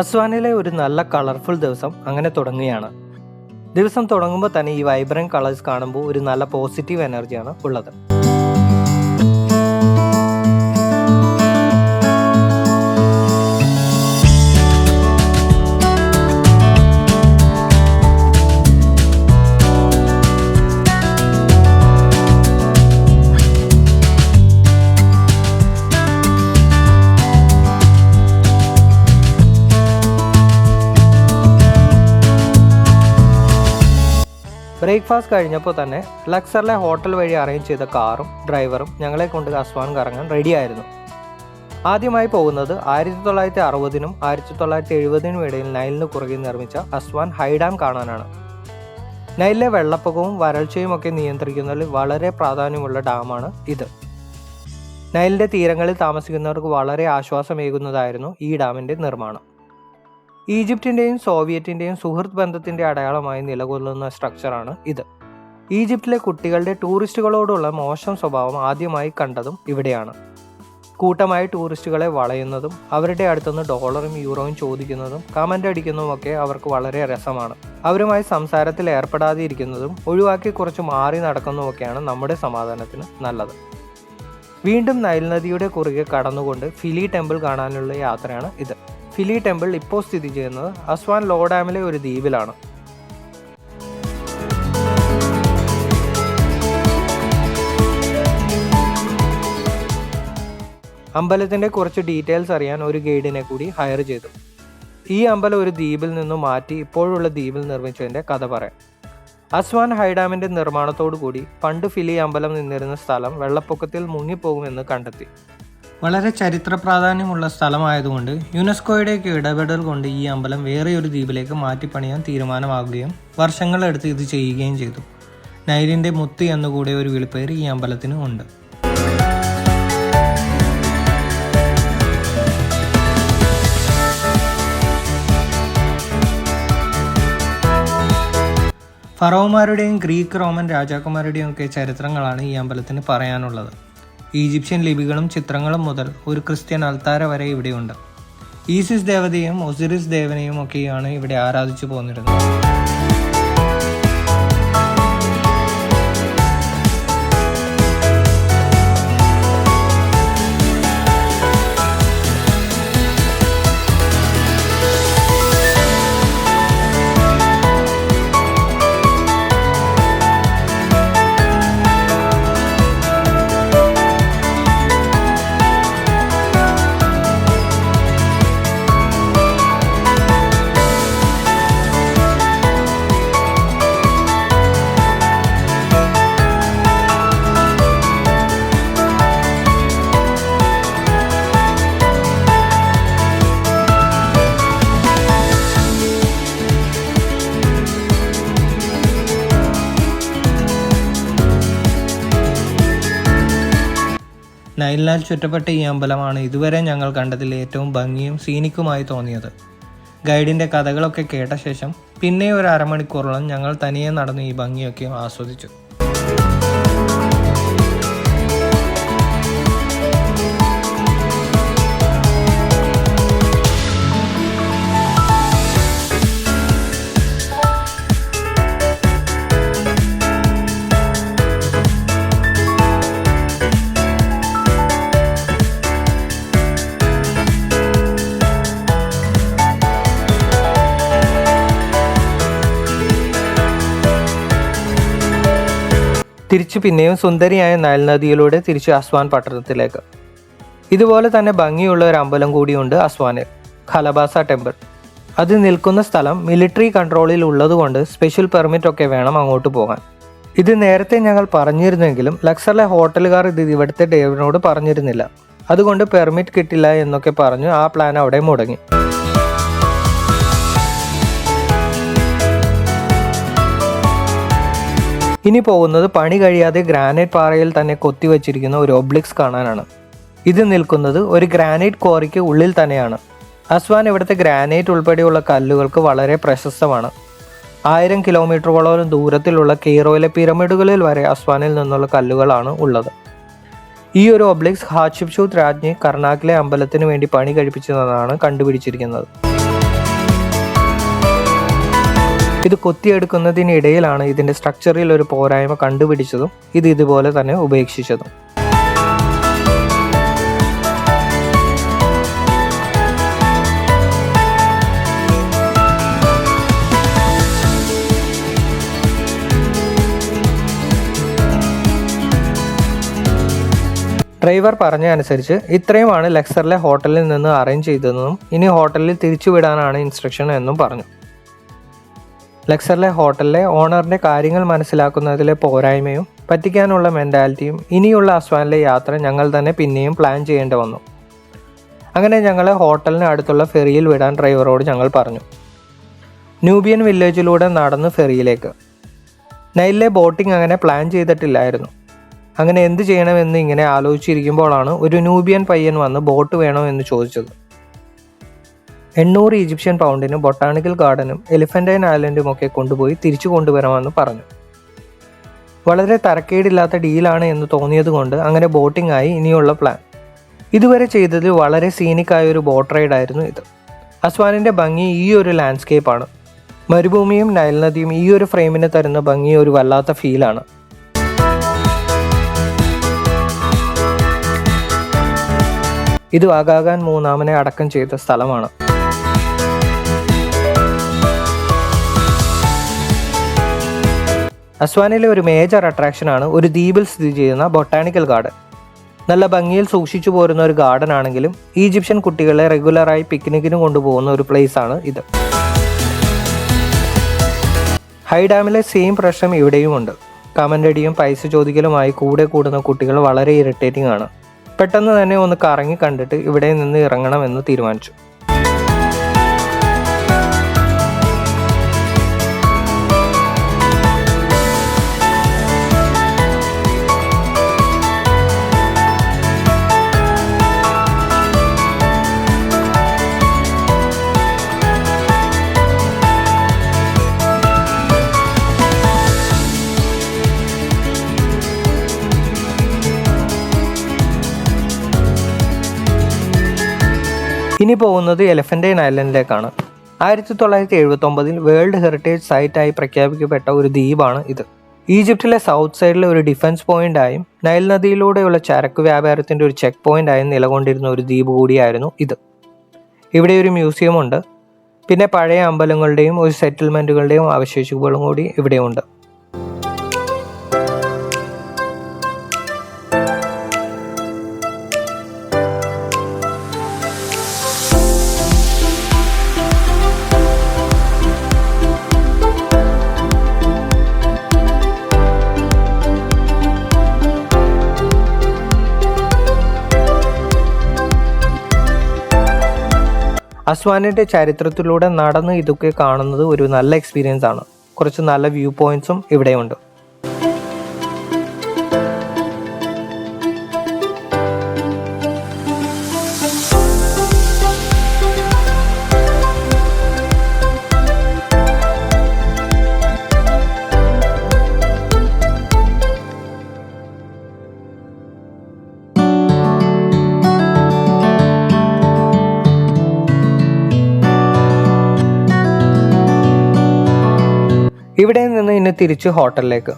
അസ്വാനിലെ ഒരു നല്ല കളർഫുൾ ദിവസം അങ്ങനെ തുടങ്ങുകയാണ്. ദിവസം തുടങ്ങുമ്പോൾ തന്നെ ഈ വൈബ്രന്റ് കളേഴ്സ് കാണുമ്പോൾ ഒരു നല്ല പോസിറ്റീവ് എനർജിയാണ് ഉള്ളത്. ബ്രേക്ക്ഫാസ്റ്റ് കഴിഞ്ഞപ്പോൾ തന്നെ ലക്സറിലെ ഹോട്ടൽ വഴി അറേഞ്ച് ചെയ്ത കാറും ഡ്രൈവറും ഞങ്ങളെ കൊണ്ട് അസ്വാൻ കറങ്ങാൻ റെഡിയായിരുന്നു ആദ്യമായി പോകുന്നത് ആയിരത്തി തൊള്ളായിരത്തി അറുപതിനും ആയിരത്തി തൊള്ളായിരത്തി എഴുപതിനും ഇടയിൽ നൈലിന് കുറുകെ നിർമ്മിച്ച അസ്വാൻ ഹൈഡാം കാണാനാണ്. നൈലിലെ വെള്ളപ്പൊക്കവും വരൾച്ചയും ഒക്കെ നിയന്ത്രിക്കുന്നതിൽ വളരെ പ്രാധാന്യമുള്ള ഡാമാണ് ഇത്. നൈലിന്റെ തീരങ്ങളിൽ താമസിക്കുന്നവർക്ക് വളരെ ആശ്വാസമേകുന്നതായിരുന്നു ഈ ഡാമിന്റെ നിർമ്മാണം. ഈജിപ്തിന്റെയും സോവിയറ്റിന്റെയും സുഹൃത്ത് ബന്ധത്തിന്റെ അടയാളമായി നിലകൊള്ളുന്ന സ്ട്രക്ചറാണ് ഇത്. ഈജിപ്തിലെ കുട്ടികളുടെ ടൂറിസ്റ്റുകളോടുള്ള മോശം സ്വഭാവം ആദ്യമായി കണ്ടതും ഇവിടെയാണ്. കൂട്ടമായി ടൂറിസ്റ്റുകളെ വളയുന്നതും അവരുടെ അടുത്തുനിന്ന് ഡോളറും യൂറോയും ചോദിക്കുന്നതും കമന്റ് അടിക്കുന്നതുമൊക്കെ അവർക്ക് വളരെ രസമാണ്. അവരുമായി സംസാരത്തിൽ ഏർപ്പെടാതിരിക്കുന്നതും ഒഴിവാക്കി കുറച്ച് മാറി നടക്കുന്നതുമൊക്കെയാണ് നമ്മുടെ സമാധാനത്തിന് നല്ലത്. വീണ്ടും നൈൽ നദിയുടെ കുറുകെ കടന്നുകൊണ്ട് ഫിലി ടെമ്പിൾ കാണാനുള്ള യാത്രയാണ് ഇത്. ഫിലി ടെമ്പിൾ ഇപ്പോൾ സ്ഥിതി ചെയ്യുന്നത് അസ്വാൻ ലോ ഡാമിലെ ഒരു ദ്വീപിലാണ്. അമ്പലത്തിന്റെ കുറച്ച് ഡീറ്റെയിൽസ് അറിയാൻ ഒരു ഗൈഡിനെ കൂടി ഹയർ ചെയ്തു. ഈ അമ്പലം ഒരു ദ്വീപിൽ നിന്നും മാറ്റി ഇപ്പോഴുള്ള ദ്വീപിൽ നിർമ്മിച്ചതിന്റെ കഥ പറയാം. അസ്വാൻ ഹൈഡാമിന്റെ നിർമ്മാണത്തോടു കൂടി പണ്ട് ഫിലി അമ്പലം നിന്നിരുന്ന സ്ഥലം വെള്ളപ്പൊക്കത്തിൽ മുങ്ങിപ്പോകുമെന്ന് കണ്ടെത്തി. വളരെ ചരിത്ര പ്രാധാന്യമുള്ള സ്ഥലമായതുകൊണ്ട് യുനെസ്കോയുടെയൊക്കെ ഇടപെടൽ കൊണ്ട് ഈ അമ്പലം വേറെയൊരു ദ്വീപിലേക്ക് മാറ്റിപ്പണിയാൻ തീരുമാനമാകുകയും വർഷങ്ങളെടുത്ത് ഇത് ചെയ്യുകയും ചെയ്തു. നൈലിന്റെ മുത്ത് എന്നുകൂടെ ഒരു വിളിപ്പേര് ഈ അമ്പലത്തിന് ഉണ്ട്. ഫറോമാരുടെയും ഗ്രീക്ക് റോമൻ രാജാക്കന്മാരുടെയും ഒക്കെ ചരിത്രങ്ങളാണ് ഈ അമ്പലത്തിന് പറയാനുള്ളത്. ഈജിപ്ഷ്യൻ ലിപികളും ചിത്രങ്ങളും മുതൽ ഒരു ക്രിസ്ത്യൻ അൽത്താര വരെ ഇവിടെയുണ്ട്. ഈസിസ് ദേവതയും ഒസിറിസ് ദേവനെയും ഒക്കെയാണ് ഇവിടെ ആരാധിച്ചു പോന്നിരുന്നത്. നൈലിനാൽ ചുറ്റപ്പെട്ട ഈ അമ്പലമാണ് ഇതുവരെ ഞങ്ങൾ കണ്ടതിൽ ഏറ്റവും ഭംഗിയും സീനിക്കുമായി തോന്നിയത്. ഗൈഡിന്റെ കഥകളൊക്കെ കേട്ട ശേഷം പിന്നെ ഒരു അരമണിക്കൂറോളം ഞങ്ങൾ തനിയെ നടന്ന് ഈ ഭംഗിയൊക്കെ ആസ്വദിച്ചു. തിരിച്ചു പിന്നെയും സുന്ദരിയായ നയൽ നദിയിലൂടെ തിരിച്ചു അസ്വാൻ പട്ടണത്തിലേക്ക്. ഇതുപോലെ തന്നെ ഭംഗിയുള്ള ഒരു അമ്പലം കൂടിയുണ്ട് അസ്വാനിൽ ഖലബാസ ടെമ്പിൾ. അത് നിൽക്കുന്ന സ്ഥലം മിലിറ്ററി കൺട്രോളിൽ ഉള്ളതുകൊണ്ട് സ്പെഷ്യൽ പെർമിറ്റ് ഒക്കെ വേണം അങ്ങോട്ട് പോകാൻ. ഇത് നേരത്തെ ഞങ്ങൾ പറഞ്ഞിരുന്നെങ്കിലും ലക്സറിലെ ഹോട്ടലുകാർ ഇത് ഇവിടുത്തെ ഡേവിനോട് പറഞ്ഞിരുന്നില്ല. അതുകൊണ്ട് പെർമിറ്റ് കിട്ടില്ല എന്നൊക്കെ പറഞ്ഞു ആ പ്ലാൻ അവിടെ മുടങ്ങി. ഇനി പോകുന്നത് പണി കഴിയാതെ ഗ്രാനൈറ്റ് പാറയിൽ തന്നെ കൊത്തിവച്ചിരിക്കുന്ന ഒരു ഒബ്ലിക്സ് കാണാനാണ്. ഇത് നിൽക്കുന്നത് ഒരു ഗ്രാനൈറ്റ് ക്വാറിക്ക് ഉള്ളിൽ തന്നെയാണ്. അസ്വാൻ ഇവിടുത്തെ ഗ്രാനൈറ്റ് ഉൾപ്പെടെയുള്ള കല്ലുകൾക്ക് വളരെ പ്രശസ്തമാണ്. ആയിരം കിലോമീറ്ററുകളോളം ദൂരത്തിലുള്ള കെയ്റോയിലെ പിരമിഡുകളിൽ വരെ അസ്വാനിൽ നിന്നുള്ള കല്ലുകളാണ് ഉള്ളത്. ഈ ഒരു ഒബ്ലിക്സ് ഹാഷിപ്ഷൂത്ത് രാജ്ഞി കർണാക്കിലെ അമ്പലത്തിന് വേണ്ടി പണി കഴിപ്പിച്ചതെന്നാണ് കണ്ടുപിടിച്ചിരിക്കുന്നത്. ഇത് കൊത്തിയെടുക്കുന്നതിനിടയിലാണ് ഇതിന്റെ സ്ട്രക്ചറിൽ ഒരു പോരായ്മ കണ്ടുപിടിച്ചതും ഇത് ഇതുപോലെ തന്നെ ഉപേക്ഷിച്ചതും. ഡ്രൈവർ പറഞ്ഞ അനുസരിച്ച് ഇത്രയുമാണ് ലക്സറിലെ ഹോട്ടലിൽ നിന്ന് അറേഞ്ച് ചെയ്തതെന്നും ഇനി ഹോട്ടലിൽ തിരിച്ചുവിടാനാണ് ഇൻസ്ട്രക്ഷൻ എന്നും പറഞ്ഞു. ലെക്സറിലെ ഹോട്ടലിലെ ഓണറിന്റെ കാര്യങ്ങൾ മനസ്സിലാക്കുന്നതിലെ പോരായ്മയും പറ്റിക്കാനുള്ള മെന്റാലിറ്റിയും ഇനിയുള്ള അസ്വാനിലെ യാത്ര ഞങ്ങൾ തന്നെ പിന്നെയും പ്ലാൻ ചെയ്യേണ്ടി വന്നു. അങ്ങനെ ഞങ്ങളെ ഹോട്ടലിന് അടുത്തുള്ള ഫെറിയിൽ വിടാൻ ഡ്രൈവറോട് ഞങ്ങൾ പറഞ്ഞു. ന്യൂബിയൻ വില്ലേജിലൂടെ നടന്ന് ഫെറിയിലേക്ക്. നൈലിലെ ബോട്ടിംഗ് അങ്ങനെ പ്ലാൻ ചെയ്തിട്ടില്ലായിരുന്നു. അങ്ങനെ എന്ത് ചെയ്യണമെന്ന് ഇങ്ങനെ ആലോചിച്ചിരിക്കുമ്പോഴാണ് ഒരു ന്യൂബിയൻ പയ്യൻ വന്ന് ബോട്ട് വേണോ എന്ന് ചോദിച്ചത്. എണ്ണൂറ് ഈജിപ്ഷ്യൻ പൗണ്ടിനും ബൊട്ടാണിക്കൽ ഗാർഡനും എലിഫന്റൈൻ ഐലൻഡും ഒക്കെ കൊണ്ടുപോയി തിരിച്ചു കൊണ്ടുവരാമെന്ന് പറഞ്ഞു. വളരെ തരക്കേടില്ലാത്ത ഡീലാണ് എന്ന് തോന്നിയതുകൊണ്ട് അങ്ങനെ ബോട്ടിംഗ് ആയി ഇനിയുള്ള പ്ലാൻ. ഇതുവരെ ചെയ്തതിൽ വളരെ സീനിക്കായ ഒരു ബോട്ട് റൈഡ് ആയിരുന്നു ഇത്. അസ്വാനിന്റെ ഭംഗി ഈ ഒരു ലാൻഡ്സ്കേപ്പാണ് മരുഭൂമിയും നൈൽ നദിയും ഈ ഒരു ഫ്രെയിമിന് തരുന്ന ഭംഗി ഒരു വല്ലാത്ത ഫീലാണ് ഇത് ആകാകാൻ മൂന്നാമനെ അടക്കം ചെയ്ത സ്ഥലമാണ്. അസ്വാനിലെ ഒരു മേജർ അട്രാക്ഷനാണ് ഒരു ദ്വീപിൽ സ്ഥിതി ചെയ്യുന്ന ബൊട്ടാണിക്കൽ ഗാർഡൻ നല്ല ഭംഗിയിൽ സൂക്ഷിച്ചു പോരുന്ന ഒരു ഗാർഡൻ ആണെങ്കിലും ഈജിപ്ഷ്യൻ കുട്ടികളെ റെഗുലറായി പിക്നിക്കിന് കൊണ്ടുപോകുന്ന ഒരു പ്ലേസ് ആണ് ഇത്. ഹൈ ഡാമിലെ സെയിം പ്രശ്നം ഇവിടെയുമുണ്ട്. കമന്റടിയും പൈസ ചോദിക്കലുമായി കൂടെ കൂടുന്ന കുട്ടികൾ വളരെ ഇറിറ്റേറ്റിംഗ് ആണ്. പെട്ടെന്ന് തന്നെ ഒന്ന് കറങ്ങി കണ്ടിട്ട് ഇവിടെ നിന്ന് ഇറങ്ങണമെന്ന് തീരുമാനിച്ചു. ഇനി പോകുന്നത് എലഫന്റൈൻ ഐലൻഡിലേക്കാണ് ആയിരത്തി തൊള്ളായിരത്തി എഴുപത്തി ഒമ്പതിൽ വേൾഡ് ഹെറിറ്റേജ് സൈറ്റായി പ്രഖ്യാപിക്കപ്പെട്ട ഒരു ദ്വീപാണ് ഇത്. ഈജിപ്തിലെ സൗത്ത് സൈഡിലെ ഒരു ഡിഫൻസ് പോയിന്റായും നൈൽ നദിയിലൂടെയുള്ള ചരക്ക് വ്യാപാരത്തിന്റെ ഒരു ചെക്ക് പോയിന്റായും നിലകൊണ്ടിരുന്ന ഒരു ദ്വീപ് കൂടിയായിരുന്നു ഇത്. ഇവിടെ ഒരു മ്യൂസിയം ഉണ്ട്. പിന്നെ പഴയ അമ്പലങ്ങളുടെയും ഒരു സെറ്റിൽമെന്റുകളുടെയും അവശേഷിപ്പുകളും കൂടി ഇവിടെയുണ്ട്. അസ്വാനിന്റെ ചരിത്രത്തിലൂടെ നടന്ന് ഇതൊക്കെ കാണുന്നത് ഒരു നല്ല എക്സ്പീരിയൻസ് ആണ്. കുറച്ച് നല്ല വ്യൂ പോയിന്റ്സും ഇവിടെയുണ്ട്. ഇവിടെ നിന്ന് ഇന്ന് തിരിച്ച് ഹോട്ടലിലേക്ക്.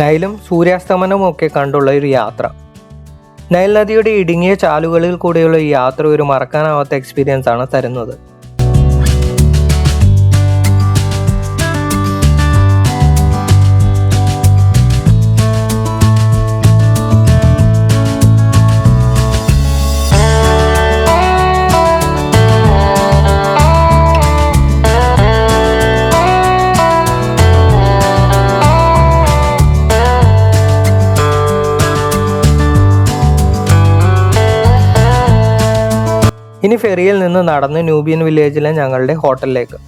നൈലും സൂര്യാസ്തമനവും ഒക്കെ കണ്ടുള്ള ഒരു യാത്ര. നൈൽ നദിയുടെ ഇടുങ്ങിയ ചാലുകളിൽ കൂടെയുള്ള ഈ യാത്ര ഒരു മറക്കാനാവാത്ത എക്സ്പീരിയൻസ് ആണ് തരുന്നത്. ഇനി ഫെറിയിൽ നിന്ന് നടന്ന് ന്യൂബിയൻ വില്ലേജിലെ ഞങ്ങളുടെ ഹോട്ടലിലേക്ക്.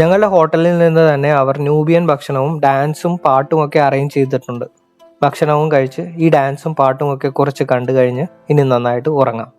ഞങ്ങളുടെ ഹോട്ടലിൽ നിന്ന് തന്നെ അവർ ന്യൂബിയൻ ഭക്ഷണവും ഡാൻസും പാട്ടും ഒക്കെ അറേഞ്ച് ചെയ്തിട്ടുണ്ട്. ഭക്ഷണവും കഴിച്ച് ഈ ഡാൻസും പാട്ടും ഒക്കെ കുറച്ച് കണ്ടു കഴിഞ്ഞ് ഇനി നന്നായിട്ട് ഉറങ്ങാം.